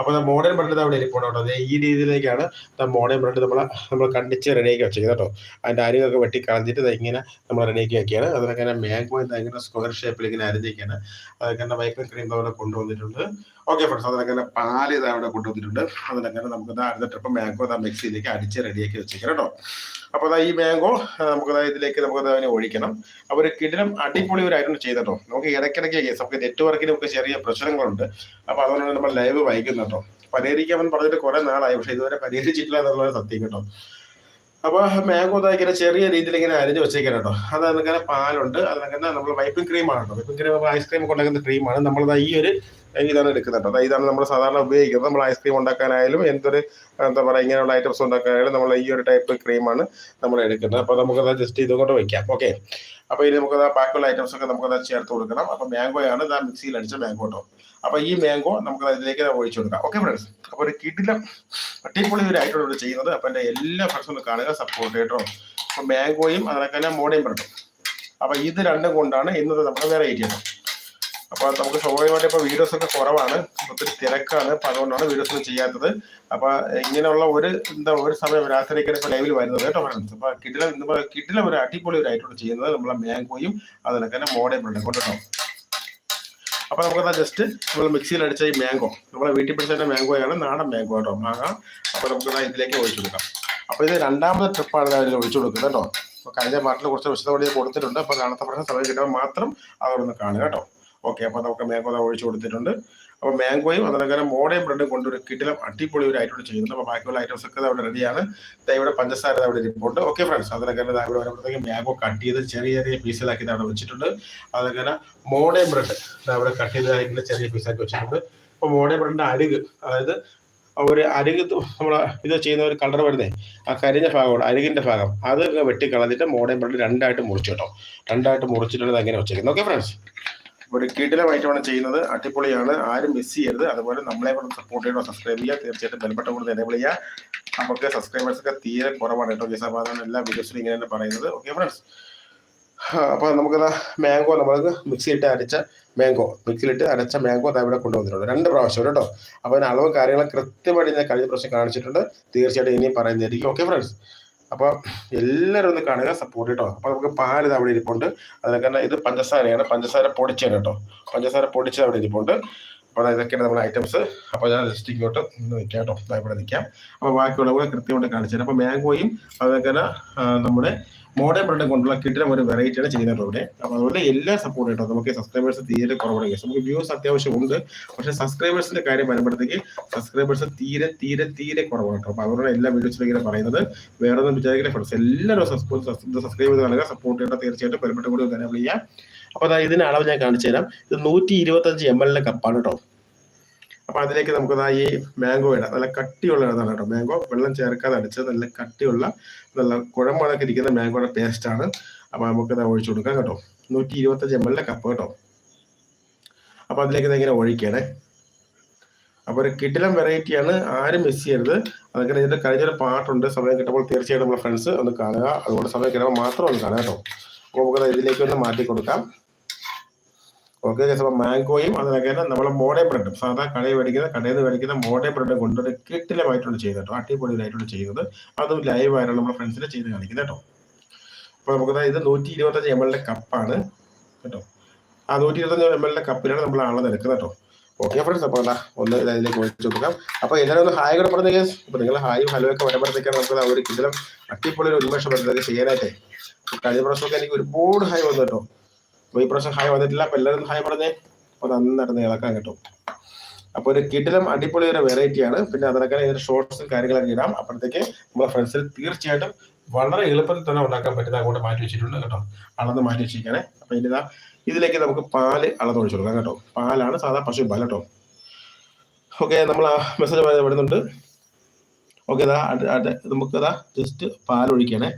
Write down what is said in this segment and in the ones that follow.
അപ്പോൾ modern bread അവിടെ ഇരിപ്പുണ്ട് കേട്ടോ. ഈ രീതിയിലേക്കാണ് മോഡേൺ ബ്രെഡ് നമ്മൾ നമ്മൾ കണ്ടിച്ച് റെഡിയാക്കി വെച്ചത് കേട്ടോ. അതിന്റെ അരികൊക്കെ വെട്ടി കളഞ്ഞിട്ട് ഇങ്ങനെ നമ്മൾ റെഡിയാക്കി വെക്കുകയാണ്. അതിനൊക്കെ തന്നെ മാംഗോ ഇങ്ങനെ സ്ക്വയർ ഷേപ്പിൽ ഇങ്ങനെ അരിഞ്ഞിരിക്കുകയാണ്. അതൊക്കെ വൈപ്പിംഗ് ക്രീം അവിടെ കൊണ്ടുവന്നിട്ടുണ്ട്. ഓക്കെ ഫ്രണ്ട്സ് അതിനൊക്കെ തന്നെ പാൽ ഇതാ ഇവിടെ കൊണ്ടുവന്നിട്ടുണ്ട്. അതിനൊക്കെ നമുക്ക് അടുത്ത ട്രിപ്പ് മാംഗോ ഇതാ മിക്സിയിലേക്ക് അടിച്ച് റെഡിയാക്കി വെച്ചേക്കാം കേട്ടോ. അപ്പോൾ ദാ ഈ മാംഗോ നമുക്ക് ഇതിലേക്ക് നമുക്ക് അതിനെ ഒഴിക്കണം. അപ്പോൾ ഒരു കിടിലം അടിപൊളി ഒരു ആയിരുന്നു ചെയ്തോ നമുക്ക് ഇടയ്ക്കിടയ്ക്ക് നമുക്ക് നെറ്റ്വർക്കിന് നമുക്ക് ചെറിയ പ്രശ്നങ്ങളുണ്ട്. അപ്പോൾ അതുകൊണ്ടാണ് നമ്മൾ ലൈവ് വൈകുന്നത് കേട്ടോ. പരിഹരിക്കാമെന്ന് പറഞ്ഞിട്ട് കുറെ നാളായി പക്ഷെ ഇതുവരെ പരിഹരിച്ചിട്ടില്ല എന്നുള്ളത് സത്യം കേട്ടോ. അപ്പോൾ മാംഗോ ഇങ്ങനെ ചെറിയ രീതിയിൽ ഇങ്ങനെ അരിഞ്ഞ് വെച്ചേക്കാൻ കേട്ടോ അത് അതിങ്ങനെ പാലുണ്ട്. അതിനങ്ങനെ നമ്മൾ വൈപ്പിംഗ് ക്രീമാണ് കേട്ടോ വൈപ്പിംഗ് ക്രീം ഐസ്ക്രീം ഒക്കെ ഉണ്ടാക്കുന്ന ക്രീമാണ് നമ്മളിതാ ഈ ഒരു ഇതാണ് എടുക്കുന്നത് കേട്ടോ. ഇതാണ് നമ്മൾ സാധാരണ ഉപയോഗിക്കുന്നത്. നമ്മൾ ഐസ്ക്രീം ഉണ്ടാക്കാനായാലും എന്തൊരു എന്താ പറയുക ഇങ്ങനെയുള്ള ഐറ്റംസ് ഉണ്ടാക്കാനായാലും നമ്മൾ ഈ ഒരു ടൈപ്പ് ക്രീമാണ് നമ്മൾ എടുക്കുന്നത്. അപ്പോൾ നമുക്കത് ജസ്റ്റ് ഇതുകൊണ്ട് വയ്ക്കാം ഓക്കെ അപ്പോൾ ഇനി നമുക്കത് ബാക്കിയുള്ള ഐറ്റംസ് ഒക്കെ നമുക്കത് ചേർത്ത് കൊടുക്കണം. അപ്പോൾ മാംഗോയാണ് ഇതാ മിക്സിയിൽ അടിച്ച മാംഗോ കേട്ടോ അപ്പോൾ ഈ മാംഗോ നമുക്ക് ഇതിലേക്ക് ഒഴിച്ചു കൊടുക്കാം. ഓക്കെ ഫ്രണ്ട്സ് അപ്പോൾ ഒരു കിടിലം അടിപൊളി ഒരു ഐറ്റം ഇവിടെ ചെയ്യുന്നത്. അപ്പോൾ എന്റെ എല്ലാ ഫ്രണ്ട്സും കാണുക സപ്പോർട്ട് കേട്ടോ അപ്പോൾ മാംഗോയും അതിനൊക്കെ മോഡയും പറഞ്ഞു അപ്പോൾ ഇത് രണ്ടും കൊണ്ടാണ് ഇന്നത്തെ നമ്മുടെ വെറൈറ്റി കേട്ടോ അപ്പോൾ നമുക്ക് സ്വാഭാവികമായിട്ട് ഇപ്പോൾ വീഡിയോസ് ഒക്കെ കുറവാണ്. ഒത്തിരി തിരക്കാണ്. അപ്പോൾ അതുകൊണ്ടാണ് വീഡിയോസ് ഒന്നും ചെയ്യാത്തത്. അപ്പോൾ ഇങ്ങനെയുള്ള ഒരു എന്താ ഒരു സമയം രാത്രിയൊക്കെ ഇപ്പോൾ ലൈവിൽ വരുന്നത് കേട്ടോ ഫ്രണ്ട്സ് അപ്പോൾ കിടില കിഡില ഒരു അടിപൊളി ഒരു ഐറ്റം ചെയ്യുന്നത്. നമ്മളെ മാംഗോയും അതിനൊക്കെ തന്നെ ബ്രെഡും കൊണ്ടിട്ടോ അപ്പോൾ നമുക്കത് ജസ്റ്റ് നമ്മൾ മിക്സിയിൽ അടിച്ച ഈ മാംഗോ. നമ്മളെ വീട്ടിൽ പിടിച്ചതിന്റെ മാംഗോയാണ് നാടൻ മാംഗോ കേട്ടോ. മാങ്ങ. അപ്പോൾ നമുക്കത് ഇതിലേക്ക് ഒഴിച്ചു കൊടുക്കാം. അപ്പോൾ ഇത് രണ്ടാമത്തെ ട്രിപ്പാണ് ഞാൻ ഇതിൽ ഒഴിച്ചു കൊടുക്കുന്നത് കേട്ടോ. അപ്പോൾ കഴിഞ്ഞ പാട്ടിൽ കുറച്ച് വിശദമായി കൊടുത്തിട്ടുണ്ട്. അപ്പോൾ കാണാത്ത പ്രശ്നം സമയം കിട്ടുമ്പോൾ മാത്രം അതൊന്ന് കാണുക കേട്ടോ. ഓക്കെ അപ്പോൾ നമുക്ക് മാംഗോ ഒഴിച്ചു കൊടുത്തിട്ടുണ്ട്. അപ്പോൾ മാംഗോയും അതിനൊക്കെ മോഡേൺ ബ്രെഡും കൊണ്ടൊരു കിടിലം അടിപൊളി ഒരു ഐറ്റം ചെയ്യുന്നുണ്ട്. അപ്പോൾ ബാക്കിയുള്ള ഐറ്റംസ് ഒക്കെ അവിടെ റെഡിയാണ് ഇവിടെ പഞ്ചസാര അവിടെ ഇരിപ്പുണ്ട്. ഓക്കെ ഫ്രണ്ട്സ് അതിനൊക്കെ ഇവിടെ വരുമ്പോഴത്തേക്ക് മാംഗോ കട്ട് ചെയ്ത് ചെറിയ ചെറിയ പീസിലാക്കി അവിടെ വെച്ചിട്ടുണ്ട്. അതൊക്കെ മോഡേൺ ബ്രെഡ് അവിടെ കട്ട് ചെയ്തതായിട്ടുള്ള ചെറിയ പീസാക്കി വെച്ചിട്ടുണ്ട്. അപ്പോൾ മോഡേൺ ബ്രെഡിന്റെ അരിക് അതായത് ഒരു അരിക് നമ്മൾ ഇത് ചെയ്യുന്ന ഒരു കളർ വരുന്നേ ആ കരിഞ്ഞ ഭാഗമാണ് അരികിന്റെ ഭാഗം. അത് വെട്ടിക്കളഞ്ഞിട്ട് മോഡേൺ ബ്രെഡ് രണ്ടായിട്ട് മുറിച്ചു കേട്ടോ. രണ്ടായിട്ട് മുറിച്ചിട്ടുണ്ട് അങ്ങനെ വെച്ചേക്കുന്നത്. ഓക്കെ ഫ്രണ്ട്സ് ഒരു കിടിലമായിട്ടാണ് ചെയ്യുന്നത്. അടിപൊളിയാണ്. ആരും മിസ് ചെയ്യരുത്. അതുപോലെ നമ്മളെ കൂടെ സപ്പോർട്ട് ചെയ്യണോ സബ്സ്ക്രൈബ് ചെയ്യുക തീർച്ചയായിട്ടും ബെൽബട്ട കൂടെ എനേബിൾ ചെയ്യുക. നമുക്ക് സബ്സ്ക്രൈബേഴ്സ് ഒക്കെ തീരെ കുറവാണ് കേട്ടോ. സാധാരണ എല്ലാ വീഡിയോസിലും ഇങ്ങനെ തന്നെ പറയുന്നത്. ഓക്കെ ഫ്രണ്ട്സ് അപ്പോൾ നമുക്ക് മാംഗോ നമ്മൾക്ക് മിക്സിയിട്ട് അരച്ച മാംഗോ മിക്സിയിലിട്ട് അരച്ച മാംഗോ അത് കൊണ്ടുവന്നിട്ടുണ്ട്. രണ്ട് പ്രാവശ്യം കേട്ടോ. അപ്പോൾ അതിന് അളവ് കാര്യങ്ങൾ കൃത്യമായിട്ട് ഞാൻ കഴിഞ്ഞ പ്രാവശ്യം കാണിച്ചിട്ടുണ്ട്. തീർച്ചയായിട്ടും ഇനിയും പറയുന്നതായിരിക്കും. ഓക്കെ ഫ്രണ്ട്സ് അപ്പോൾ എല്ലാവരും ഒന്ന് കാണുക സപ്പോർട്ട് കേട്ടോ അപ്പോൾ നമുക്ക് പാൽ അവിടെ ഇരിപ്പുണ്ട്. അതിനൊക്കെ ഇത് പഞ്ചസാരയാണ്. പഞ്ചസാര പൊടിച്ചാണ് കേട്ടോ. പഞ്ചസാര പൊടിച്ചത് അവിടെ ഇരിപ്പുണ്ട്. അപ്പോൾ ഇതൊക്കെയാണ് നമ്മുടെ ഐറ്റംസ് അപ്പോൾ ഞാൻ ജസ്റ്റ് ഇങ്ങോട്ട് നിൽക്കാം കേട്ടോ. ഇവിടെ നിൽക്കാം. അപ്പോൾ ബാക്കിയുള്ള കൂടെ കൃത്യമായിട്ട് കാണിച്ചു അപ്പോൾ മാംഗോയും തന്നെ നമ്മുടെ മോഡേൺ ബ്രെഡ് കൊണ്ടുള്ള കിട്ടുന്ന ഒരു വെറൈറ്റിയാണ് ചെയ്യുന്നത് ഇവിടെ. അപ്പോൾ അതുപോലെ എല്ലാ സപ്പോർട്ട് കേട്ടോ നമുക്ക് സബ്സ്ക്രൈബേഴ്സ് തീരെ കുറവാണ്. കേസ് നമുക്ക് വ്യൂസ് അത്യാവശ്യം ഉണ്ട്. പക്ഷേ സബ്സ്ക്രൈബേഴ്സിന്റെ കാര്യം വരുമ്പോഴത്തേക്ക് സബ്സ്ക്രൈബേഴ്സ് തീരെ തീരെ തീരെ കുറവാണ് കേട്ടോ. അപ്പോൾ അവരുടെ എല്ലാ വീഡിയോസിലും ഇങ്ങനെ പറയുന്നത്. വേറെ ഒന്നും വിചാരിക്കുന്ന ഫ്രണ്ട്സ് എല്ലാവരും സബ്സ്ക്രൈബ് ചെയ്ത് നൽകുക സപ്പോർട്ട് ചെയ്യേണ്ട തീർച്ചയായിട്ടും പെരുപ്പെട്ട കൂടി തന്നെ വിളിക്കുക അപ്പോൾ അതായത് ഇതിന്റെ അളവ് ഞാൻ കാണിച്ചു തരാം. ഇത് നൂറ്റി ഇരുപത്തഞ്ച് എം എല്ലിന്റെ കപ്പാണ് കേട്ടോ അപ്പൊ അതിലേക്ക് നമുക്ക് ഈ മാംഗോ ഇടാം. നല്ല കട്ടിയുള്ള ഇതാണ് കേട്ടോ മാംഗോ വെള്ളം ചേർക്കാതെ അടിച്ചത് നല്ല കട്ടിയുള്ള നല്ല കുഴമ്പണൊക്കെ ഇരിക്കുന്ന മാംഗോയുടെ പേസ്റ്റ് ആണ്. അപ്പൊ നമുക്ക് ഇത് ഒഴിച്ചു കൊടുക്കാം കേട്ടോ. നൂറ്റി ഇരുപത്തഞ്ച് എം എല്ലിന്റെ കപ്പ് കേട്ടോ. അപ്പൊ അതിലേക്ക് ഇതെങ്ങനെ ഒഴിക്കണേ അപ്പൊ ഒരു കിടിലം വെറൈറ്റിയാണ് ആരും മിസ് ചെയ്യരുത്. അതൊക്കെ ഇതിന്റെ കഴിഞ്ഞൊരു പാട്ടുണ്ട്. സമയം കിട്ടുമ്പോൾ തീർച്ചയായിട്ടും നമ്മുടെ ഫ്രണ്ട്സ് ഒന്ന് കാണുക. അതുകൊണ്ട് സമയം കിട്ടുമ്പോൾ മാത്രം ഒന്ന് കാണുക കേട്ടോ. അപ്പോൾ നമുക്ക് ഇതിലേക്ക് ഒന്ന് മാറ്റി കൊടുക്കാം. ഓക്കെ അപ്പോൾ മാംഗോയും അതിനൊക്കെ നമ്മൾ മോഡേ ബ്രെഡും സാധാ കടയിൽ മേടിക്കുന്ന കടയിൽ നിന്ന് മേടിക്കുന്ന മോഡേ ബ്രെഡ് കൊണ്ടൊരു കിട്ടിലമായിട്ടുള്ള ചെയ്യുന്നത് കേട്ടോ അടിപൊളിയായിട്ടുണ്ട് ചെയ്യുന്നത്. അതും ലൈവ് ആയിട്ടാണ് നമ്മുടെ ഫ്രണ്ട്സിനെ ചെയ്ത് കാണിക്കുന്നത് കേട്ടോ. അപ്പോൾ നമുക്ക് ഇത് നൂറ്റി ഇരുപത്തഞ്ച് എം എല്ലിന്റെ കപ്പാണ് കേട്ടോ. ആ നൂറ്റി ഇരുപത്തഞ്ച് എം എല്ലിന്റെ കപ്പിലാണ് നമ്മൾ അളന്ന് എടുക്കുന്നത് കേട്ടോ. ഓക്കെ ഫ്രണ്ട്സ് അപ്പോൾ എന്താ ഒന്ന് ഇതിലേക്ക് ഒഴിച്ചു കൊടുക്കാം. അപ്പോൾ എല്ലാവരും ഒന്ന് ഹായ് കൂടെ പറഞ്ഞു അപ്പോൾ നിങ്ങൾ ഹായും ഹലോ ഒക്കെ വരുമ്പോഴത്തേക്കാണ് നമുക്ക് ഒരു കിടിലം അടിപൊളി ഒരു ഉന്മേഷം വരുന്നത് ചെയ്യാനായിട്ടേ. കഴിഞ്ഞ പ്രാവശ്യമൊക്കെ എനിക്ക് ഒരുപാട് ഹായ് വന്നു കേട്ടോ. അപ്പോൾ ഈ പ്രാവശ്യം ഹായ് വന്നിട്ടില്ല. അപ്പോൾ എല്ലാവരും ഹായ് പറഞ്ഞേ അപ്പോൾ നന്നായിട്ട് ഇളക്കാൻ കിട്ടും. അപ്പോൾ ഒരു കിടിലം അടിപൊളി ഒരു വെറൈറ്റിയാണ് പിന്നെ അതിനൊക്കെ ഇതിന്റെ ഷോർട്സും കാര്യങ്ങളൊക്കെ ഇടാം. അപ്പോഴത്തേക്ക് നമ്മുടെ ഫ്രണ്ട്സിൽ തീർച്ചയായിട്ടും വളരെ എളുപ്പത്തിൽ തന്നെ ഉണ്ടാക്കാൻ പറ്റുന്ന അങ്ങോട്ട് മാറ്റി വെച്ചിട്ടുണ്ട് കേട്ടോ. അളന്ന് മാറ്റി വെച്ചിരിക്കണേ അപ്പോൾ ഇനിതാ ഇതിലേക്ക് നമുക്ക് പാൽ അളന്ന് ഒഴിച്ചു കൊടുക്കാം കേട്ടോ. പാലാണ് സാധാ പശു പാൽ കേട്ടോ. ഓക്കെ നമ്മൾ ആ മെസ്സേജ് വരുന്നുണ്ട് ഓക്കെ നമുക്ക് ഇതാ ജസ്റ്റ് പാൽ ഒഴിക്കണേ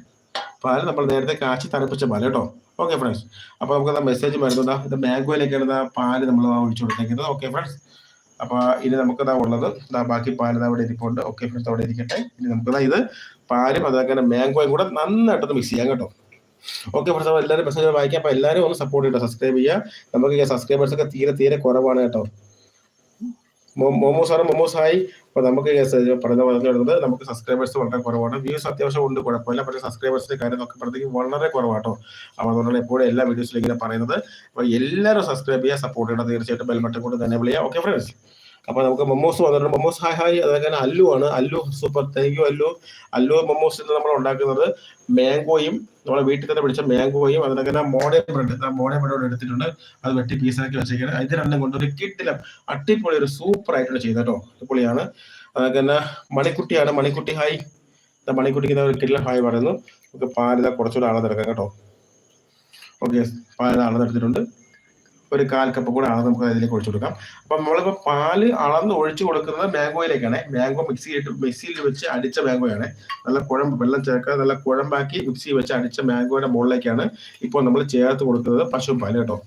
പാൽ നമ്മൾ നേരത്തെ കാച്ചി തണുപ്പിച്ച പാൽ കേട്ടോ. ഓക്കെ ഫ്രണ്ട്സ് അപ്പോൾ നമുക്ക് മെസ്സേജ് വരുന്നത് ഇത് മാംഗോയിലേക്കാണ് പാൽ നമ്മൾ ഒഴിച്ചു കൊടുത്തേക്കുന്നത്. ഓക്കെ ഫ്രണ്ട്സ് അപ്പോൾ ഇനി നമുക്ക് ഇതാ ഉള്ളത്. ഇതാ ബാക്കി ഇതാ അവിടെ ഇരിപ്പുണ്ട്. ഓക്കെ ഫ്രണ്ട്സ് അവിടെ ഇരിക്കട്ടെ. ഇനി നമുക്ക് ഇത് പാലും അതൊക്കെ മാംഗോയും കൂടെ നന്നായിട്ടൊന്ന് മിക്സ് ചെയ്യാം കേട്ടോ. ഓക്കെ ഫ്രണ്ട്സ് അപ്പോൾ എല്ലാവരും മെസ്സേജ് വായിക്കാം. അപ്പോൾ എല്ലാവരും ഒന്ന് സപ്പോർട്ട് ചെയ്യുക സബ്സ്ക്രൈബ് ചെയ്യുക നമുക്ക് സബ്സ്ക്രൈബേഴ്സൊക്കെ തീരെ തീരെ കുറവാണ് കേട്ടോ. മോമോസ് ആണ് മോമോസ് ആയി അപ്പോൾ നമുക്ക് പറഞ്ഞു വരുന്നത് നമുക്ക് സബ്സ്ക്രൈബേഴ്സ് വളരെ കുറവാണ്. വ്യൂസ് അത്യാവശ്യം ഉണ്ട് കുഴപ്പമില്ല. പക്ഷേ സബ്സ്ക്രൈബേഴ്സിന്റെ കാര്യം നോക്കുമ്പോഴത്തേക്ക് വളരെ കുറവാട്ടോ. അപ്പോൾ അതുകൊണ്ടാണ് എപ്പോഴും എല്ലാ വീഡിയോസിലും ഇങ്ങനെ പറയുന്നത്. അപ്പോൾ എല്ലാവരും സബ്സ്ക്രൈബ് ചെയ്യുക സപ്പോർട്ട് ചെയ്യണം. തീർച്ചയായിട്ടും ബെൽബട്ടൺ കൊണ്ട് തന്നെ വിളിയാം ഓക്കെ ഫ്രണ്ട്സ് അപ്പോൾ നമുക്ക് മൊമോസ് വന്നിട്ടുണ്ട്. മൊമോസ് ഹായ് ഹായ് അതൊക്കെ അല്ലു ആണ്. Allu super thank you Allu. Allu momos ഇന്ന് നമ്മൾ ഉണ്ടാക്കുന്നത് മാംഗോയും നമ്മളെ വീട്ടിൽ തന്നെ പിടിച്ച മാംഗോയും അതിനൊക്കെ മോഡേ ബ്രെഡ്. മോഡേ ബ്രെഡ് എടുത്തിട്ടുണ്ട്. അത് വെട്ടി പീസാക്കി വെച്ചേക്കാണ്. ഇത് രണ്ടും കൊണ്ട് ഒരു കിട്ടില്ല. അട്ടിപ്പൊളി ഒരു സൂപ്പർ ആയിട്ടുള്ള ചെയ്ത കേട്ടോ അടിപൊളിയാണ്. തന്നെ മണിക്കുട്ടിയാണ്. മണിക്കുട്ടി ഹായ് മണിക്കുട്ടിക്ക് ഒരു കിട്ടില്ല ഹായ് പറയുന്നു. നമുക്ക് പാലിത കുറച്ചുകൂടെ ആളെ തിരക്കാം കേട്ടോ. ഓക്കെ പാലിത ആളെ അളന്നെടുത്തിട്ടുണ്ട് ഒരു കാൽ കപ്പ് കൂടെ അളന്ന് നമുക്ക് അതിലേക്ക് ഒഴിച്ചു കൊടുക്കാം. അപ്പം നമ്മളിപ്പോൾ പാൽ അളന്ന് ഒഴിച്ചു കൊടുക്കുന്നത് മാംഗോയിലേക്കാണ്. മാംഗോ മിക്സി ഇട്ട് മിക്സിയിൽ വെച്ച് അടിച്ച മാംഗോയാണ്. നല്ല കുഴമ്പ് വെള്ളം ചേർക്കാതെ നല്ല കുഴമ്പാക്കി മിക്സി വെച്ച് അടിച്ച മാംഗോയുടെ മുകളിലേക്കാണ് ഇപ്പോൾ നമ്മൾ ചേർത്ത് കൊടുക്കുന്നത് പശുപ്പാൽ കേട്ടോ.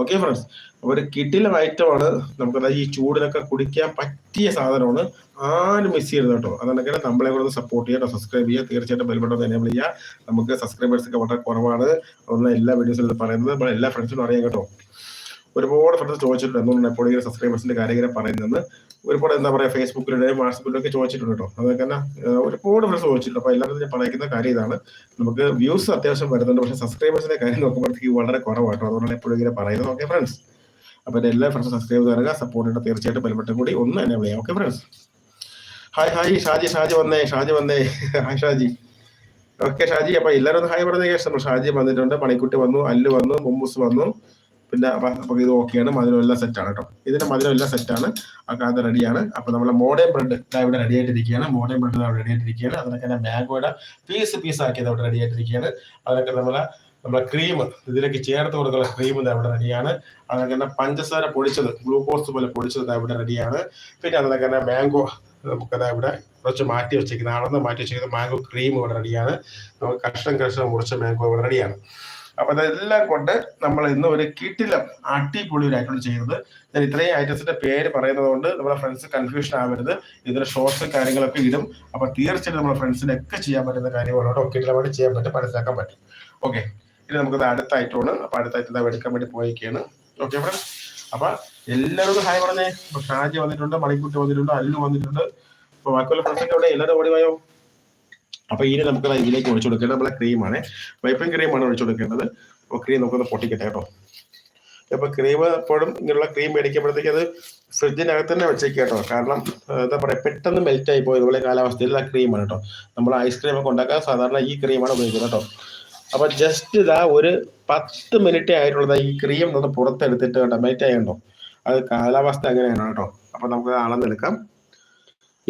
ഓക്കെ ഫ്രണ്ട്സ് ഒരു കിട്ടിലെ ഐറ്റമാണ് നമുക്ക് ഈ ചൂടിലൊക്കെ കുടിക്കാൻ പറ്റിയ സാധനമാണ്. ആരും മിസ് ചെയ്യരുത് കേട്ടോ. അതൊക്കെ നമ്മളെ കൂടെ സപ്പോർട്ട് ചെയ്യുക സബ്സ്ക്രൈബ് ചെയ്യുക. തീർച്ചയായിട്ടും ബെൽബട്ടൺ എനേബിൾ ചെയ്യുക. നമുക്ക് സബ്സ്ക്രൈബേഴ്സ് ഒക്കെ വളരെ കുറവാണ്. അതൊന്നും എല്ലാ വീഡിയോസിലും പറയുന്നത്. നമ്മൾ എല്ലാ ഫ്രണ്ട്സിനും അറിയാം കേട്ടോ. ഒരുപാട് ഫ്രണ്ട്സ് ചോദിച്ചിട്ടുണ്ട്. എന്തുകൊണ്ട് ഇങ്ങനെ സബ്സ്ക്രൈബേഴ്സിന്റെ കാര്യം ഇങ്ങനെ പറയുന്നത് ഒരുപാട് എന്താ പറയാ ഫേസ്ബുക്കിലൂടെയും വാട്സപ്പിലൊക്കെ ചോദിച്ചിട്ടുണ്ട് കേട്ടോ. അതൊക്കെ തന്നെ ഒരുപാട് പേര് ചോദിച്ചിട്ടുണ്ട്. അപ്പൊ എല്ലാവരും ഞാൻ പറയുന്ന കാര്യം ഇതാണ്. നമുക്ക് വ്യൂസ് അത്യാവശ്യം വരുന്നുണ്ട്. പക്ഷേ സബ്സ്ക്രൈബേഴ്സിന്റെ കാര്യം നോക്കുമ്പോഴത്തേക്ക് വളരെ കുറവാട്ടോ അതുകൊണ്ട് എപ്പോഴും ഇങ്ങനെ പറയുന്നത്. ഓക്കെ ഫ്രണ്ട്സ് അപ്പൊ എന്റെ എല്ലാ ഫ്രണ്ട്സും സബ്സ്ക്രൈബ് ചെയ്യുക സപ്പോർട്ട് ഉണ്ട് തീർച്ചയായിട്ടും ബലപ്പെട്ടും കൂടി ഒന്ന് എന്നെ വിളിയാം okay friends hi hi Shaji Shaji വന്നേ ഷാജി വന്നേ. ഹായ് ഷാജി. ഓക്കെ ഷാജി അപ്പൊ എല്ലാവരും ഒന്ന് ഹായ് പറഞ്ഞ കേസ് ഷാജി വന്നിട്ടുണ്ട്. മണിക്കുട്ടി വന്നു അല്ലു വന്നു മുമ്മൂസ് വന്നു. പിന്നെ അപ്പൊ അപ്പൊ ഇത് ഓക്കെയാണ് മധുരം എല്ലാം സെറ്റാണ് കേട്ടോ. ഇതിന്റെ മധുരം എല്ലാം സെറ്റാണ് അത് റെഡിയാണ് അപ്പൊ നമ്മുടെ മോഡേൺ ബ്രെഡ് ഇവിടെ റെഡി ആയിട്ടിരിക്കുകയാണ് മോഡേൺ ബ്രെഡ് അവിടെ റെഡി ആയിട്ടിരിക്കുകയാണ് അതിനൊക്കെ തന്നെ മാംഗോയുടെ പീസ് പീസ് ആക്കിയത് അവിടെ റെഡി ആയിട്ടിരിക്കുകയാണ് അതിനൊക്കെ നമ്മളെ നമ്മുടെ ക്രീം ഇതിലേക്ക് ചേർത്ത് കൊടുക്കുന്ന ക്രീം അവിടെ റെഡിയാണ് അതൊക്കെ തന്നെ പഞ്ചസാര പൊടിച്ചത് ഗ്ലൂക്കോസ് പോലെ പൊടിച്ചത് ഇവിടെ റെഡിയാണ് പിന്നെ അതിനൊക്കെ തന്നെ മാംഗോ നമുക്കത് ഇവിടെ കുറച്ച് മാറ്റി വെച്ചിരിക്കുന്നത് അളന്ന് മാറ്റി വെച്ചിരിക്കുന്നത് മാംഗോ ക്രീം ഇവിടെ റെഡിയാണ് നമുക്ക് കഷ്ണം കഷ്ണം മുറിച്ച മാംഗോ ഇവിടെ റെഡിയാണ് അപ്പൊ ഇതെല്ലാം കൊണ്ട് നമ്മൾ ഇന്ന് ഒരു കിട്ടിലം അടിപൊളി ഒരു ഐറ്റം ചെയ്യുന്നത്. ഞാൻ ഇത്രയും ഐറ്റംസിന്റെ പേര് പറയുന്നത് കൊണ്ട് നമ്മുടെ ഫ്രണ്ട്സ് കൺഫ്യൂഷൻ ആവരുത്. ഇതിന്റെ ഷോർട്സ് കാര്യങ്ങളൊക്കെ ഇടും. അപ്പൊ തീർച്ചയായിട്ടും നമ്മുടെ ഫ്രണ്ട്സിനൊക്കെ ചെയ്യാൻ പറ്റുന്ന കാര്യങ്ങളോട് ഒക്കെ ഇതിലൂടെ ചെയ്യാൻ പറ്റും മനസ്സിലാക്കാൻ പറ്റും. ഓക്കെ ഇനി നമുക്കത് അടുത്ത ഐറ്റമാണ് അപ്പൊ അടുത്ത ഐറ്റം എടുക്കാൻ വേണ്ടി പോയിരിക്കുകയാണ് ഓക്കെ ഫ്രണ്ട്സ് അപ്പൊ എല്ലാവരും ഹായ് പറഞ്ഞേ. ഷാജി വന്നിട്ടുണ്ട് മണിക്കുട്ടി വന്നിട്ടുണ്ട് അല്ലു വന്നിട്ടുണ്ട്. അപ്പൊ ബാക്കിയുള്ള ഫ്രണ്ട്സൊക്കെ ഇവിടെ എല്ലാവരും ഓടിവായോ അപ്പൊ ഇനി നമുക്ക് ഇതിലേക്ക് ഒഴിച്ചു കൊടുക്കേണ്ടത് നമ്മളെ ക്രീമാണ് വൈപ്പിംഗ് ക്രീമാണ് ഒഴിച്ചു കൊടുക്കേണ്ടത്. അപ്പൊ ക്രീം നമുക്കൊന്ന് പൊട്ടിക്കട്ടെ കേട്ടോ. അപ്പൊ ക്രീം എപ്പോഴും ഇങ്ങനെയുള്ള ക്രീം മേടിക്കുമ്പോഴത്തേക്ക് അത് ഫ്രിഡ്ജിനകത്ത് തന്നെ വെച്ചേക്ക് കേട്ടോ. കാരണം എന്താ പറയാ പെട്ടെന്ന് മെൽറ്റ് ആയി പോയി ഇതുപോലെ കാലാവസ്ഥയിൽ ആ ക്രീമാണ് കേട്ടോ. നമ്മൾ ഐസ്ക്രീം ഒക്കെ ഉണ്ടാക്കാൻ സാധാരണ ഈ ക്രീമാണ് ഉപയോഗിക്കുന്നത് കേട്ടോ. അപ്പൊ ജസ്റ്റ് ഇതാ ഒരു പത്ത് മിനിറ്റ് ആയിട്ടുള്ളത് ഈ ക്രീം ഒന്ന് പുറത്തെടുത്തിട്ട് കേട്ടോ മെൽറ്റ് ആയണ്ടോ അത് കാലാവസ്ഥ അങ്ങനെയാണ് കേട്ടോ. അപ്പൊ നമുക്ക് അളന്നെടുക്കാം.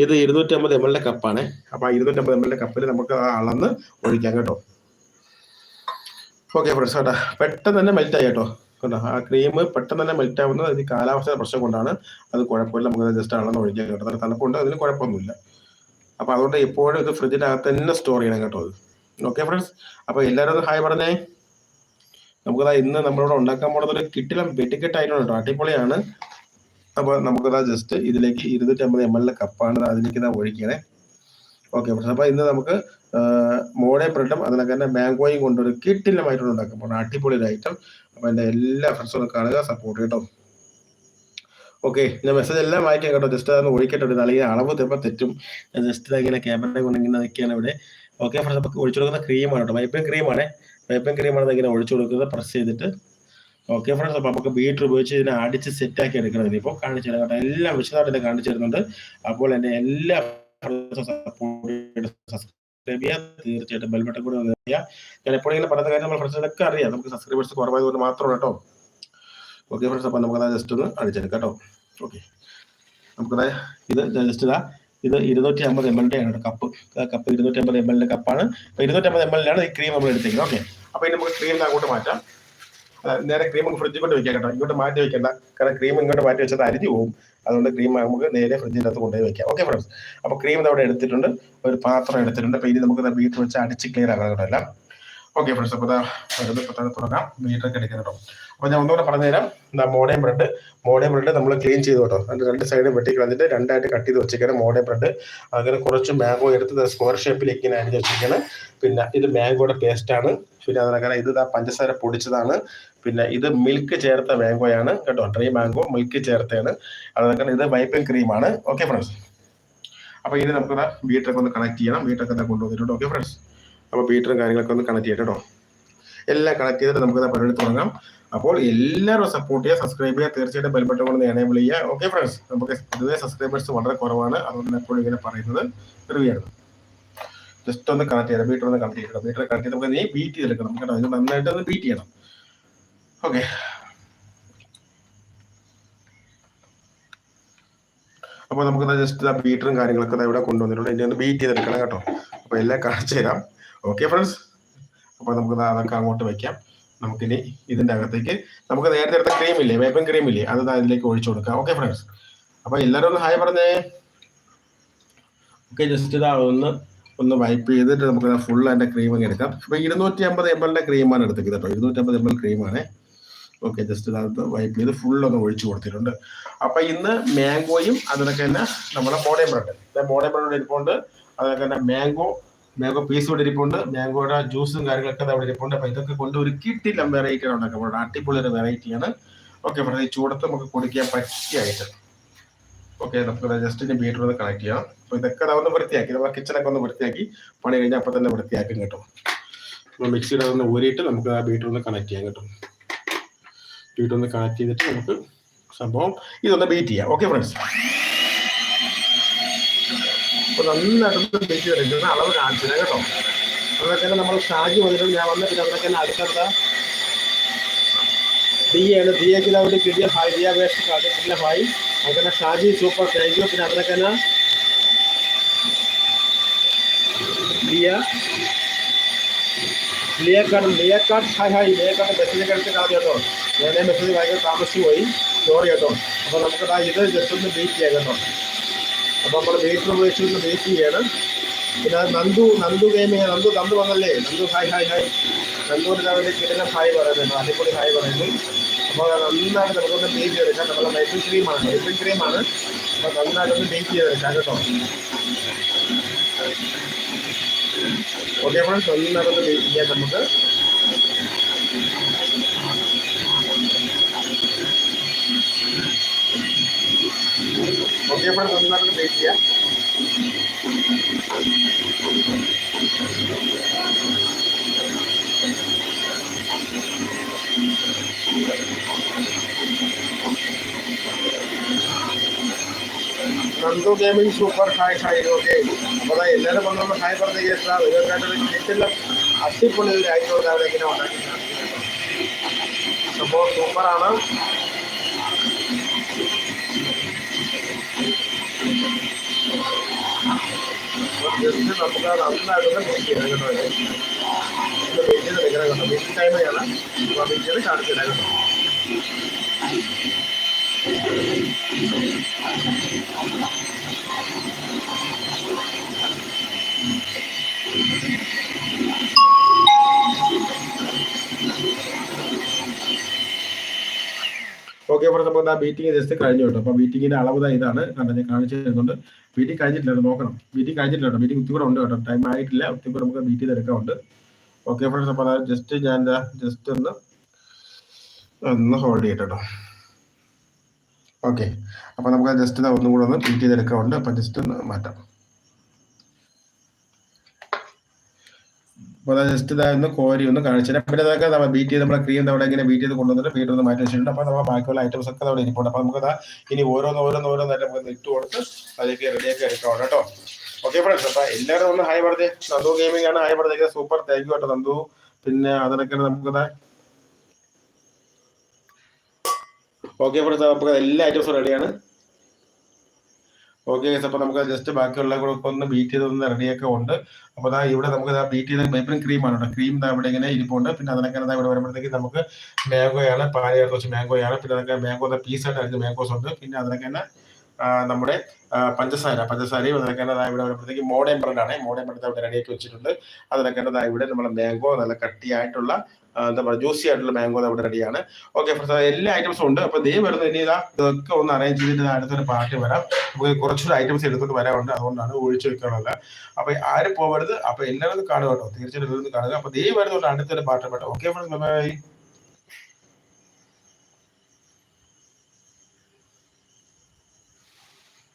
ഇത് ഇരുന്നൂറ്റമ്പത് എം എല്ലിന്റെ കപ്പാണ്. അപ്പൊ ഇരുന്നൂറ്റമ്പത് എം എല്ലിന്റെ കപ്പിൽ നമുക്ക് അളന്ന് ഒഴിക്കാം കേട്ടോ. ഓക്കെ ഫ്രണ്ട്സ് കേട്ടോ. പെട്ടെന്ന് തന്നെ മെൽറ്റ് ആയി കേട്ടോ. കേട്ടോ ആ ക്രീം പെട്ടെന്ന് തന്നെ മെൽറ്റ് ആവുന്നത് ഈ കാലാവസ്ഥയുടെ പ്രശ്നം കൊണ്ടാണ്. അത് കുഴപ്പമില്ല നമുക്ക് ജസ്റ്റ് അളന്ന് ഒഴിക്കാം കേട്ടോ. നല്ല തണുപ്പുണ്ട് അതിന് കുഴപ്പമൊന്നുമില്ല. അപ്പൊ അതുകൊണ്ട് എപ്പോഴും ഇത് ഫ്രിഡ്ജിന്റെ അകത്ത് തന്നെ സ്റ്റോർ ചെയ്യണം കേട്ടോ അത്. ഓക്കെ ഫ്രണ്ട്സ് അപ്പൊ എല്ലാവരും ഹായ് പറഞ്ഞേ. നമുക്കതാ ഇന്ന് നമ്മളിവിടെ ഉണ്ടാക്കാൻ പോകുന്നത് ഒരു കിട്ടിലും വെട്ടിക്കെട്ടായിട്ടുണ്ട് കേട്ടോ. അടിപൊളിയാണ്. അപ്പൊ നമുക്കതാ ജസ്റ്റ് ഇതിലേക്ക് ഇരുന്നൂറ്റമ്പത് എം എൽ കപ്പാണ് അതിലേക്ക് ഇതാ ഒഴിക്കണേ ഓക്കെ ഫ്രണ്ട്സ് അപ്പൊ ഇന്ന് നമുക്ക് മോഡേ ബ്രെഡും അതിനൊക്കെ തന്നെ മാംഗോയും കൊണ്ടൊരു കിട്ടിലുമായിട്ടുണ്ട് ഉണ്ടാക്കാൻ പോകുന്നത് അടിപൊളി ഒരു ഐറ്റം അപ്പൊ എന്റെ എല്ലാ ഫ്രണ്ട്സും കാണുക സപ്പോർട്ട് കേട്ടോ. ഓക്കെ ഞാൻ മെസ്സേജ് എല്ലാം വായിക്കാം കേട്ടോ. ജസ്റ്റ് അതൊന്ന് ഒഴിക്കട്ടെ. അല്ലെങ്കിൽ അളവ് ചിലപ്പോൾ തെറ്റും. ജസ്റ്റ് ഇങ്ങനെ ക്യാമറ കൊണ്ട് ഇങ്ങനെ നിൽക്കുകയാണ് ഇവിടെ. ഓക്കെ ഫ്രണ്ട്സ് അപ്പോൾ ഒഴിച്ചു കൊടുക്കുന്ന ക്രീമാണ് കേട്ടോ. വൈപ്പിംഗ് ക്രീമാണ് വൈപ്പിംഗ് ക്രീമാണ് ഇങ്ങനെ ഒഴിച്ചു കൊടുക്കുന്നത്. പ്രസ് ചെയ്തിട്ട് ഓക്കെ ഫ്രണ്ട്സ് അപ്പൊ നമുക്ക് ബീറ്റർ ഉപയോഗിച്ച് ഇതിനെ അടിച്ച് സെറ്റ് ആക്കി എടുക്കണം. ഇനിയിപ്പോ കാണിച്ചു തരാം കേട്ടോ. എല്ലാം വിശദമായിട്ട് കാണിച്ചു തരുന്നുണ്ട്. അപ്പോൾ എന്റെ എല്ലാ ചെയ്യുക തീർച്ചയായിട്ടും ബെൽബട്ടൺ കൂടി ഞാൻ എപ്പോഴെങ്കിലും പറയുന്ന കാര്യം നമ്മൾ ഫ്രണ്ട്സിനൊക്കെ അറിയാം. നമുക്ക് സബ്സ്ക്രൈബേഴ്സ് കുറവായതുകൊണ്ട് മാത്രമാണ് കേട്ടോ. ഓക്കെ ഫ്രണ്ട്സ് അപ്പൊ നമുക്ക് ജസ്റ്റ് ഒന്ന് അടിച്ചെടുക്കാം കേട്ടോ. ഓക്കെ നമുക്ക് ഇത് ജസ്റ്റ് ഇതാ. ഇത് ഇരുന്നൂറ്റി അമ്പത് എം എൽ ആണ് കപ്പ് കപ്പ് ഇരുന്നൂറ്റി അമ്പത് എം എല്ലിന്റെ കപ്പാണ് ഇരുന്നൂറ്റി അമ്പത് എം എല്ലിലാണ് ഈ ക്രീം നമ്മൾ എടുത്തേക്കുന്നത്. ഓക്കെ അപ്പൊ ഇനി നമുക്ക് ക്രീം അങ്ങോട്ട് മാറ്റാം. നേരെ ക്രീം ഫ്രിഡ്ജിൽ കൊണ്ട് വെക്കാം കേട്ടോ. ഇങ്ങോട്ട് മാറ്റി വെക്കണ്ട. കാരണം ക്രീം ഇങ്ങോട്ട് മാറ്റി വെച്ചാൽ അരിഞ്ഞു പോകും. അതുകൊണ്ട് ക്രീം നമുക്ക് നേരെ ഫ്രിഡ്ജിന്റെ അകത്ത് കൊണ്ടുപോയി വെക്കാം. ഓക്കെ ഫ്രണ്ട്സ് അപ്പോൾ ക്രീം അവിടെ എടുത്തിട്ടുണ്ട്. ഒരു പാത്രം എടുത്തിട്ടുണ്ട്. അപ്പോൾ ഇനി നമുക്ക് വീട്ടിൽ വെച്ച് അടിച്ച് ക്ലിയർ ആക്കണം കേട്ടോ എല്ലാം. ഓക്കെ ഫ്രണ്ട്സ് അപ്പോൾ വരുന്നത് പെട്ടെന്ന് തുടങ്ങാം. മീറ്ററൊക്കെ എടുക്കണം കേട്ടോ അപ്പോൾ ഞാൻ ഒന്നുകൂടെ പറഞ്ഞുതരാം. എന്താ മോഡേൺ ബ്രെഡ് മോഡേൺ ബ്രെഡ് നമ്മൾ ക്ലീൻ ചെയ്തു കേട്ടോ. രണ്ട് സൈഡ് വെട്ടി കളഞ്ഞിട്ട് രണ്ടായിട്ട് കട്ട് ചെയ്ത് വെച്ചിരിക്കണം മോഡേൺ ബ്രെഡ് അങ്ങനെ കുറച്ച് മാംഗോ എടുത്ത് സ്ക്വയർ ഷേപ്പിലേക്ക് ഇങ്ങനെ അരിഞ്ഞ് വെച്ചിരിക്കണം പിന്നെ ഇത് മാംഗോയുടെ പേസ്റ്റ് ആണ്. പിന്നെ അതിനകത്ത് ഇത് പഞ്ചസാര പൊടിച്ചതാണ്. പിന്നെ ഇത് മിൽക്ക് ചേർത്ത മാംഗോയാണ് കേട്ടോ ഡ്രൈ മാംഗോ മിൽക്ക് ചേർത്താണ് അതിനകത്ത് ഇത് വൈപ്പിംഗ് ക്രീമാണ് ഓക്കെ ഫ്രണ്ട്സ് അപ്പോൾ ഇനി നമുക്ക് വീട്ടിലൊക്കെ ഒന്ന് കണക്ട് ചെയ്യണം. വീട്ടിലൊക്കെ കൊണ്ടുവന്നിട്ടുണ്ട്. ഓക്കെ ഫ്രണ്ട്സ് അപ്പോൾ ബീറ്ററും കാര്യങ്ങളൊക്കെ ഒന്ന് കണക്ട് ചെയ്യട്ടെ എല്ലാം കണക്ട് ചെയ്തിട്ട് നമുക്ക് പരിപാടി തുടങ്ങാം. അപ്പോൾ എല്ലാവരും സപ്പോർട്ട് ചെയ്യുക സബ്സ്ക്രൈബ് ചെയ്യുക. തീർച്ചയായിട്ടും ബെൽബട്ടൺ കൊണ്ട് എനേബിൾ ചെയ്യുക. ഓക്കെ ഫ്രണ്ട്സ് നമുക്ക് പൊതുവെ സബ്സ്ക്രൈബേഴ്സ് വളരെ കുറവാണ്. അതുകൊണ്ട് എപ്പോഴും ഇങ്ങനെ പറയുന്നത് റിവ്യൂ ജസ്റ്റ് ഒന്ന് കണക്ട് ചെയ്യണം. ബീറ്റർ ഒന്ന് കണക്ട് ചെയ്യണം. ബീറ്റർ കണക്ട് ചെയ്ത് നമുക്ക് നീ ബീറ്റ് ചെയ്തെടുക്കണം. കേട്ടോ ഇത് നന്നായിട്ട് ഒന്ന് ബീറ്റ് ചെയ്യണം. ഓക്കെ അപ്പോൾ നമുക്ക് ജസ്റ്റ് ബീറ്ററും കാര്യങ്ങളൊക്കെ ഇവിടെ കൊണ്ടുവന്നിട്ടുണ്ട്. ഇനി ഒന്ന് ബീറ്റ് ചെയ്തെടുക്കണം കേട്ടോ. അപ്പോൾ എല്ലാം കാണിച്ചു തരാം ഓക്കെ ഫ്രണ്ട്സ് അപ്പോൾ നമുക്ക് അതൊക്കെ അങ്ങോട്ട് വെക്കാം. നമുക്കിനി ഇതിന്റെ അകത്തേക്ക് നമുക്ക് നേരത്തെ എടുത്ത ക്രീം ഇല്ലേ? വേപ്പൻ ക്രീം ഇല്ലേ? അത് അതിലേക്ക് ഒഴിച്ചു കൊടുക്കാം. ഓക്കെ ഫ്രണ്ട്സ് അപ്പോൾ എല്ലാരും ഒന്ന് ഹായ് പറഞ്ഞേ. ഓക്കെ ജസ്റ്റ് ഇതാ ഒന്ന് ഒന്ന് വൈപ്പ് ചെയ്തിട്ട് നമുക്ക് ഫുൾ അതിന്റെ ക്രീം അങ്ങ് എടുക്കാം. ഇപ്പൊ ഇരുന്നൂറ്റി അമ്പത് എം എല്ലിന്റെ ക്രീമാണ് എടുത്തത് കേട്ടോ. ഇരുന്നൂറ്റി അമ്പത് എം എൽ ക്രീമാണ് ഓക്കെ ജസ്റ്റ് ഇതിനകത്ത് വൈപ്പ് ചെയ്ത് ഫുൾ ഒന്ന് ഒഴിച്ചു കൊടുത്തിട്ടുണ്ട്. അപ്പൊ ഇന്ന് മാംഗോയും അതിനൊക്കെ തന്നെ നമ്മുടെ മോഡേൺ ബ്രെഡ്. മോഡേൺ ബ്രെഡ് ഇരിപ്പുണ്ട്. അതിനൊക്കെ തന്നെ മാംഗോ മാംഗോ പീസ് ഇവിടെ ഇരിപ്പുണ്ട്. മാംഗോയുടെ ജ്യൂസും കാര്യങ്ങളൊക്കെ അവിടെ ഇരിപ്പുണ്ട്. അപ്പൊ ഇതൊക്കെ കൊണ്ട് ഒരു കിട്ടില്ല വെറൈറ്റി ഉണ്ടാക്കാം അവിടെ അടിപൊളി ഒരു വെറൈറ്റിയാണ് ഓക്കെ ഫ്രണ്ട് ഈ ചൂടത്ത് നമുക്ക് കുടിക്കാൻ പറ്റിയ ഐറ്റം ഓക്കെ നമുക്ക് ജസ്റ്റ് ഇനി ഒന്ന് കണക്ട് ചെയ്യാം. അപ്പൊ ഇതൊക്കെ അതൊന്ന് വൃത്തിയാക്കി. നമ്മുടെ കിച്ചണൊക്കെ ഒന്ന് വൃത്തിയാക്കി. പണി കഴിഞ്ഞാൽ അപ്പൊ തന്നെ വൃത്തിയാക്കും കേട്ടോ. നമ്മൾ മിക്സിയുടെ ഒന്ന് ഊരിയിട്ട് നമുക്ക് ആ ഒന്ന് കണക്ട് ചെയ്യാം കേട്ടോ. ഒന്ന് കണക്ട് ചെയ്തിട്ട് നമുക്ക് സംഭവം ഇതൊന്ന് ബീറ്റ് ചെയ്യാം. ഓക്കെ ഫ്രണ്ട്സ് നന്നായിട്ടൊന്ന് ബീറ്റ് ചെയ്തെടുക്കുന്ന അളവ് കാണിച്ചത് കേട്ടോ. അതൊക്കെ നമ്മൾ ഷാജി വന്നിട്ട് ഞാൻ വന്ന പിന്നെ അതൊക്കെ അടുത്തടുത്ത ദിയാണ് ദിയക്ക് അവിടെ കിട്ടിയ ഹായ് ഡി അപേക്ഷ കിട്ടിയ ഹായ് അങ്ങനെ ഷാജി സൂപ്പർ താങ്ക് യു പിന്നെ അതൊക്കെ തന്നെ ലിയക്കാട് മെസ്സേജ് എടുത്ത് കേട്ടോ. ഞാനേ മെസ്സേജ് ഭയങ്കര താമസിച്ചു പോയി. സോറി കേട്ടോ. അപ്പോൾ നമുക്ക് ഇത് ജസ്റ്റ് ഒന്ന് ബീറ്റ് ചെയ്യാം കേട്ടോ. അപ്പോൾ നമ്മൾ മീറ്റർ ഉപയോഗിച്ച് ഒന്ന് ബീറ്റ് ചെയ്യാണ് പിന്നെ നന്ദു നന്ദു ഗെയിമിങ് നന്ദു നന്ദു വന്നല്ലേ? നന്ദു ഹായ് ഹായ് ഹായ് നന്ദുവിന് രാവിലെ കിട്ടുന്ന ഹായ് പറയുന്നുണ്ട്. അടിപൊളി ഹായ് പറയുന്നു. അപ്പോൾ നന്നായിട്ട് നമുക്കൊന്ന് ബീറ്റ് ചെയ്തെടുക്കാം. നമ്മുടെ വൈപ്പിംഗ് ക്രീമാണ് വൈപ്പിംഗ് ക്രീമാണ് അപ്പോൾ നന്നായിട്ടൊന്ന് ബീറ്റ് ചെയ്തെടുക്കാം കേട്ടോ. ഓക്കെ ഫ്രണ്ട്സ് നന്നായിട്ടൊന്ന് ബേക്ക് ചെയ്യാം നമുക്ക്. ഫ്രണ്ട്സ് നന്നായിട്ടൊന്ന് ബീറ്റ് ചെയ്യാം. Nandu gaming super hi hi okay അപ്പോൾ എല്ലാവരും വന്നൊന്ന് ഹായ് പറഞ്ഞ എത്ര ഇതൊക്കെ കിട്ടില്ല അടിപൊളി ഒരു ആയിക്കോട്ടെ അവിടെ എങ്ങനെ ഉണ്ടാക്കി സംഭവം സൂപ്പറാണ് ജസ്റ്റ് നമുക്ക് അപ്പോൾ ഓക്കെ അപ്പോൾ ആ ബീറ്റിംഗ് ജസ്റ്റ് കഴിഞ്ഞു കേട്ടോ. അപ്പോൾ ബീറ്റിങ്ങിന്റെ അളവ് ഇതാണ്. കണ്ടത് കാണിച്ചു തരുന്നുണ്ട്. ബീറ്റിംഗ് കഴിഞ്ഞിട്ടില്ല നോക്കണം. മീറ്റിംഗ് കഴിഞ്ഞിട്ടില്ല കേട്ടോ. മീറ്റിംഗ് കൂടെ ഉണ്ട് കേട്ടോ. ടൈം ആയിട്ടില്ല. ഒത്തിരി കൂടെ നമുക്ക് മീറ്റ് ചെയ്തെടുക്കാറുണ്ട് ഓക്കെ ഫ്രണ്ട്സ് അപ്പോൾ ജസ്റ്റ് ഞാൻ എന്താ ജസ്റ്റ് ഒന്ന് ഒന്ന് ഹോൾഡ് ചെയ്യട്ടെ ഓക്കെ അപ്പോൾ നമുക്ക് ജസ്റ്റ് ഒന്നും കൂടെ ഒന്ന് മീറ്റ് ചെയ്തെടുക്കാറുണ്ട് അപ്പോൾ ജസ്റ്റ് ഒന്ന് മാറ്റാം. അപ്പോൾ ജസ്റ്റ് ഇതായിരുന്നു കോരി ഒന്ന് കാണിച്ചത് പിന്നെ അതൊക്കെ നമ്മൾ ബീറ്റ് ചെയ്ത് നമ്മുടെ ക്രീം അവിടെ ഇങ്ങനെ ബീറ്റ് ചെയ്ത് കൊണ്ടുവന്നിട്ട് ബീറ്റ് ഒന്ന് മാറ്റി വെച്ചിട്ടുണ്ട്. അപ്പോൾ നമ്മൾ ബാക്കിയുള്ള ഐറ്റംസ് ഒക്കെ അവിടെ ഇരിപ്പുണ്ട് അപ്പോൾ നമുക്ക് ഇനി ഓരോന്ന് ഓരോന്ന് ഓരോന്നായിട്ട് നമുക്ക് ഇട്ട് കൊടുത്ത് അതിലേക്ക് റെഡിയാക്കി എടുക്കാം കേട്ടോ. ഓക്കെ ഫ്രണ്ട്സ് അപ്പോൾ എല്ലാവരും ഒന്ന് ഹായ് പറഞ്ഞേ. നന്ദു ഗെയിമിംഗ് ആണ്. ഹായ് പറഞ്ഞേക്കുന്നത് സൂപ്പർ താങ്ക് യു കേട്ടോ നന്ദു. പിന്നെ അതിനൊക്കെ നമുക്കതാ ഓക്കെ ഫ്രണ്ട്സ് നമുക്ക് എല്ലാ ഐറ്റംസും റെഡിയാണ് ഓക്കെ അപ്പോൾ നമുക്ക് ജസ്റ്റ് ബാക്കിയുള്ള കൂടെ ഒന്ന് ബീറ്റ് ചെയ്ത് ഒന്ന് റെഡിയൊക്കെ ഉണ്ട്. അപ്പോൾ അതാ ഇവിടെ നമുക്ക് ദാ ബീറ്റ് ചെയ്ത മേപ്പിൻ ക്രീമാണ് കേട്ടോ. ക്രീം ദാ ഇവിടെ ഇങ്ങനെ ഇരിപ്പുണ്ട്. പിന്നെ അതിനൊക്കെ ഇവിടെ വരുമ്പോഴത്തേക്ക് നമുക്ക് മാംഗോയാണ് പാൽ കുറച്ച് മാംഗോയാണ് പിന്നെ അതൊക്കെ മാംഗോ പീസായിട്ട് അരിഞ്ഞ മാംഗോസ് ഉണ്ട്. പിന്നെ അതിനൊക്കെ തന്നെ നമ്മുടെ പഞ്ചസാര. പഞ്ചസാരയും അതിനൊക്കെ തന്നെ ഇവിടെ വരുമ്പോഴത്തേക്ക് മോഡേൺ ബ്രെഡ് ആണ്. മോഡേൺ ബ്രെഡ് ഇവിടെ റെഡിയാക്കി വെച്ചിട്ടുണ്ട്. അതിനൊക്കെ ഇവിടെ നമ്മുടെ മാംഗോ നല്ല കട്ടിയായിട്ടുള്ള എന്താ പറയുക ജ്യൂസി ആയിട്ടുള്ള മാംഗോ അവിടെ റെഡിയാണ് ഓക്കെ എല്ലാ ഐറ്റംസും ഉണ്ട്. അപ്പൊ ദേ വരുന്ന ഇനി ഇതാ ഇതൊക്കെ ഒന്ന് അറേഞ്ച് ചെയ്തിട്ട് അടുത്തൊരു പാർട്ടി വരാം. നമുക്ക് കുറച്ചുകൂടി ഐറ്റംസ് എടുത്തിട്ട് വരാറുണ്ട് അതുകൊണ്ടാണ് ഒഴിച്ചു വെക്കാനുള്ളത്. അപ്പൊ ആരും പോകരുത് അപ്പൊ എല്ലാവരും കാണുക കേട്ടോ. തീർച്ചയായിട്ടും കാണുക. അപ്പൊ ദേ വരുന്നുണ്ട് അടുത്തൊരു പാർട്ടി വരാം ഓക്കെ ഫ്രണ്ട്സ് ബൈ